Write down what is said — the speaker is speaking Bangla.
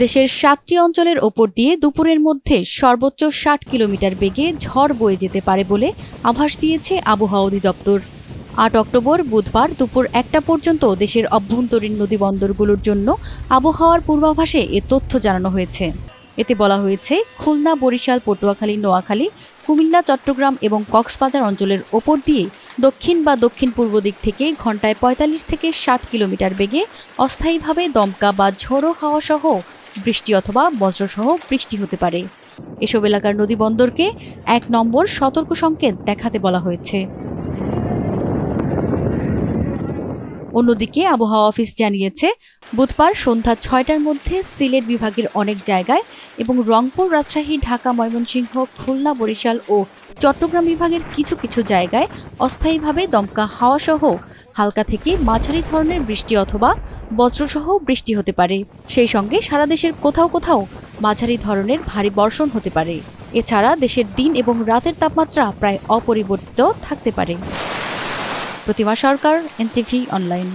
দেশের সাতটি অঞ্চলের ওপর দিয়ে দুপুরের মধ্যে সর্বোচ্চ ষাট কিলোমিটার বেগে ঝড় বয়ে যেতে পারে বলে আভাস দিয়েছে আবহাওয়া অধিদপ্তর। আট অক্টোবর বুধবার দুপুর একটা পর্যন্ত দেশের অভ্যন্তরীণ নদীবন্দরগুলোর জন্য আবহাওয়ার পূর্বাভাসে এ তথ্য জানানো হয়েছে। এতে বলা হয়েছে, খুলনা, বরিশাল, পটুয়াখালী, নোয়াখালী, কুমিল্লা, চট্টগ্রাম এবং কক্সবাজার অঞ্চলের ওপর দিয়ে দক্ষিণ বা দক্ষিণ পূর্ব দিক থেকে ঘন্টায় পঁয়তাল্লিশ থেকে ষাট কিলোমিটার বেগে অস্থায়ীভাবে দমকা বা ঝোড়ো হাওয়া সহ বৃষ্টি অথবা বজ্রসহ বৃষ্টি হতে পারে। এসব এলাকার নদী বন্দরকে এক নম্বর সতর্ক সংকেত দেখাতে বলা হয়েছে। অন্যদিকে আবহাওয়া অফিস জানিয়েছে, বুধবার সন্ধ্যা ছয়টার মধ্যে সিলেট বিভাগের অনেক জায়গায় এবং রংপুর, রাজশাহী, ঢাকা, ময়মনসিংহ, খুলনা, বরিশাল ও চট্টগ্রাম বিভাগের কিছু কিছু জায়গায় অস্থায়ীভাবে দমকা হাওয়াসহ হালকা থেকে মাঝারি ধরনের বৃষ্টি অথবা বজ্রসহ বৃষ্টি হতে পারে। সেই সঙ্গে সারা দেশের কোথাও কোথাও মাঝারি ধরনের ভারী বর্ষণ হতে পারে। এছাড়া দেশের দিন এবং রাতের তাপমাত্রা প্রায় অপরিবর্তিত থাকতে পারে। Protima Sarkar NTV online.